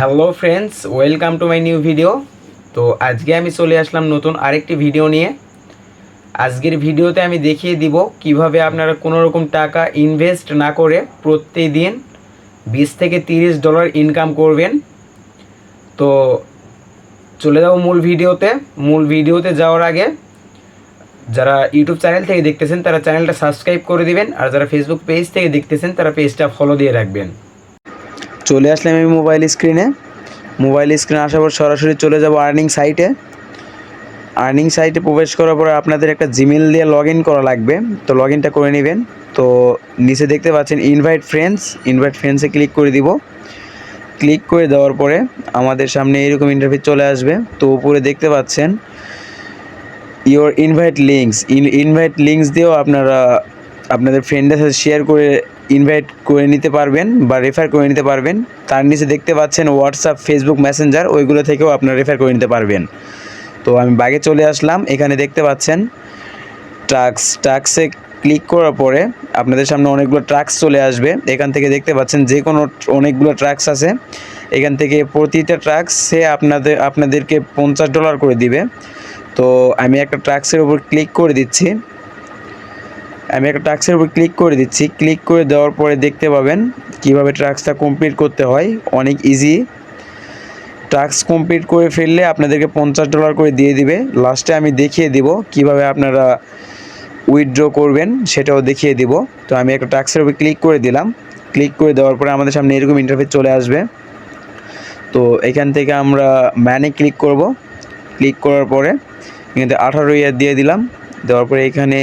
Hello friends, welcome to my new video. তো আজকে আমি চলে আসলাম নতুন আরেকটি ভিডিও নিয়ে। আজকের ভিডিওতে আমি দেখিয়ে দিব কীভাবে আপনারা কোনো রকম টাকা ইনভেস্ট না করে প্রতিদিন বিশ থেকে তিরিশ ডলার ইনকাম করবেন। তো চলে যাব মূল ভিডিওতে। মূল ভিডিওতে যাওয়ার আগে যারা ইউটিউব চ্যানেল থেকে দেখতেছেন, তারা চ্যানেলটা সাবস্ক্রাইব করে দিবেন, আর যারা ফেসবুক পেজ থেকে দেখতেছেন, তারা পেজটা ফলো দিয়ে রাখবেন। চলে আসলাম আমি মোবাইল স্ক্রিনে মোবাইল স্ক্রিনে আসার পর সরাসরি চলে যাব আর্নিং সাইটে আর্নিং সাইটে প্রবেশ করার পরে আপনাদের একটা জিমেল দিয়ে লগ করা লাগবে। তো লগ করে নেবেন। তো নিচে দেখতে পাচ্ছেন ইনভাইট ফ্রেন্ডস ইনভাইট ফ্রেন্ডসে ক্লিক করে দিব। ক্লিক করে দেওয়ার পরে আমাদের সামনে এরকম ইন্টারভিউ চলে আসবে। তো উপরে দেখতে পাচ্ছেন your invite links invite links দিয়েও আপনারা, আপনাদের ফ্রেন্ডের সাথে শেয়ার করে ইনভাইট করে নিতে পারবেন বা রেফার করে নিতে পারবেন। তার নিচে দেখতে পাচ্ছেন হোয়াটসঅ্যাপ ফেসবুক মেসেঞ্জার ওইগুলো থেকেও আপনারা রেফার করে নিতে পারবেন। তো আমি বাগে চলে আসলাম। এখানে দেখতে পাচ্ছেন ট্রাক্স ট্রাক্সে ক্লিক করার পরে আপনাদের সামনে অনেকগুলো ট্রাক্স চলে আসবে। এখান থেকে দেখতে পাচ্ছেন যে কোনো অনেকগুলো ট্রাক্স আছে। এখান থেকে প্রতিটা ট্রাক্সে আপনাদের, আপনাদেরকে পঞ্চাশ ডলার করে দিবে। তো আমি একটা ট্রাক্সের উপর ক্লিক করে দিচ্ছি। আমি একটা ট্রাক্সের উপর ক্লিক করে দিচ্ছি। ক্লিক করে দেওয়ার পরে দেখতে পাবেন কীভাবে ট্রাক্সটা কমপ্লিট করতে হয়। অনেক ইজি টাস্ক কমপ্লিট করে ফেললে আপনাদেরকে পঞ্চাশ ডলার করে দিয়ে দিবে। লাস্টে আমি দেখিয়ে দিব কীভাবে আপনারা উইথড্র করবেন, সেটাও দেখিয়ে দিব। তো আমি একটা টাস্কের উপর ক্লিক করে দিলাম। ক্লিক করে দেওয়ার পরে আমাদের সামনে এরকম ইন্টারফেস চলে আসবে। তো এখান থেকে আমরা ম্যানে ক্লিক করব। ক্লিক করার পরে এখানে আঠারো ইয়ার দিয়ে দিলাম। দেওয়ার পরে এখানে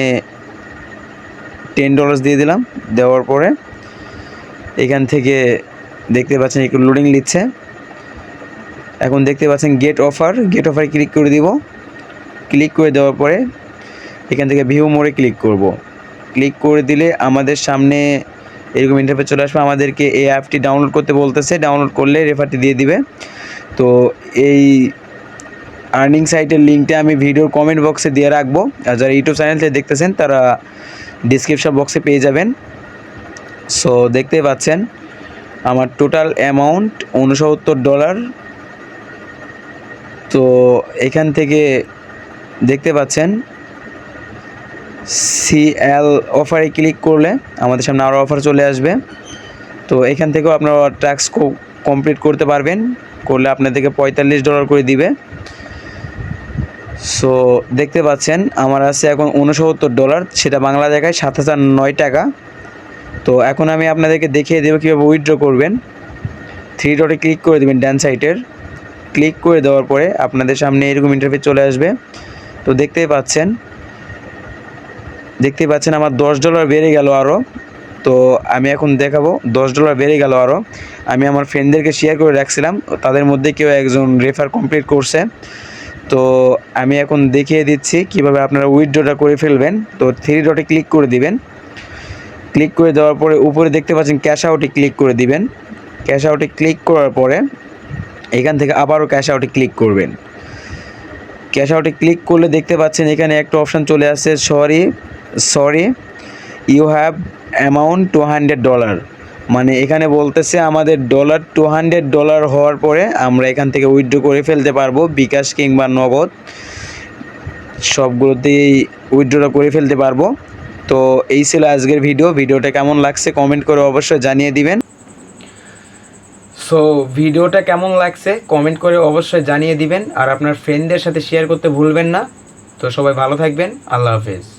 ডলার্স দিয়ে দিলাম। দেওয়ার পরে এখান থেকে দেখতে পাচ্ছেন একটু লোডিং নিচ্ছে। এখন দেখতে পাচ্ছেন গেট অফার গেট অফারে ক্লিক করে দিব। ক্লিক করে দেওয়ার পরে এখান থেকে ভিউ মোড়ে ক্লিক করব। ক্লিক করে দিলে আমাদের সামনে এরকম ইন্টারফেস চলে আসবে। আমাদেরকে এই অ্যাপটি ডাউনলোড করতে বলতেছে। ডাউনলোড করলে রেফারটি দিয়ে দিবে। তো এই আর্নিং সাইটের লিঙ্কটা আমি ভিডিওর কমেন্ট বক্সে দিয়ে রাখব। আর যারা ইউটিউব চ্যানেল থেকে দেখতেছেন, তারা ডিসক্রিপশন বক্সে পেয়ে যাবেন। সো দেখতে পাচ্ছেন, আমার টোটাল অ্যামাউন্ট উনসত্তর ডলার তো, এখান থেকে দেখতে পাচ্ছেন সিএল অফারে ক্লিক করলে আমাদের সামনে আরও অফার চলে আসবে। তো, এখান থেকেও আপনারা ট্যাক্স কমপ্লিট করতে পারবেন। করলে আপনাদেরকে পঁয়তাল্লিশ ডলার করে দিবে। সো দেখতে পাচ্ছেন, আমার আছে এখন উনসত্তর ডলার, সেটা বাংলা দেখায় সাত হাজার নয় টাকা। তো এখন আমি আপনাদেরকে দেখিয়ে দেবো কীভাবে উইথড্র করবেন। থ্রি ডটে ক্লিক করে দেবেন ডান সাইটের ক্লিক করে দেওয়ার পরে আপনাদের সামনে এরকম ইন্টারফেস চলে আসবে। তো দেখতেই পাচ্ছেন দেখতেই পাচ্ছেন আমার দশ ডলার বেড়ে গেল আরও তো আমি এখন দেখাবো, দশ ডলার বেড়ে গেল আরও আমি আমার ফ্রেন্ডদেরকে শেয়ার করে রাখছিলাম, তাদের মধ্যে কেউ একজন রেফার কমপ্লিট করছে। তো আমি এখন দেখিয়ে দিচ্ছি কীভাবে আপনারা উইথড্রটা করে ফেলবেন। তো থ্রি ডটে ক্লিক করে দিবেন। ক্লিক করে দেওয়ার পরে উপরে দেখতে পাচ্ছেন ক্যাশ আউটে ক্লিক করে দিবেন। ক্যাশ আউটে ক্লিক করার পরে এখান থেকে আবারও ক্যাশ আউটে ক্লিক করবেন। ক্যাশ আউটে ক্লিক করলে দেখতে পাচ্ছেন এখানে একটা অপশান চলে আসছে sorry sorry you have amount to hundred dollar মানে এখানে বলতেছে আমাদের ডলার টু হান্ড্রেড ডলার হওয়ার পরে আমরা এখান থেকে উইথড্র করে ফেলতে পারব, বিকাশ কিংবা নগদ। সবগুলোতেই উইথড্রটা করে ফেলতে পারব। তো এই ছিল আজকের ভিডিও ভিডিওটা কেমন লাগছে কমেন্ট করে অবশ্যই জানিয়ে দিবেন। সো ভিডিওটা কেমন লাগছে কমেন্ট করে অবশ্যই জানিয়ে দিবেন। আর আপনার ফ্রেন্ডদের সাথে শেয়ার করতে ভুলবেন না। তো সবাই ভালো থাকবেন। আল্লাহ হাফেজ।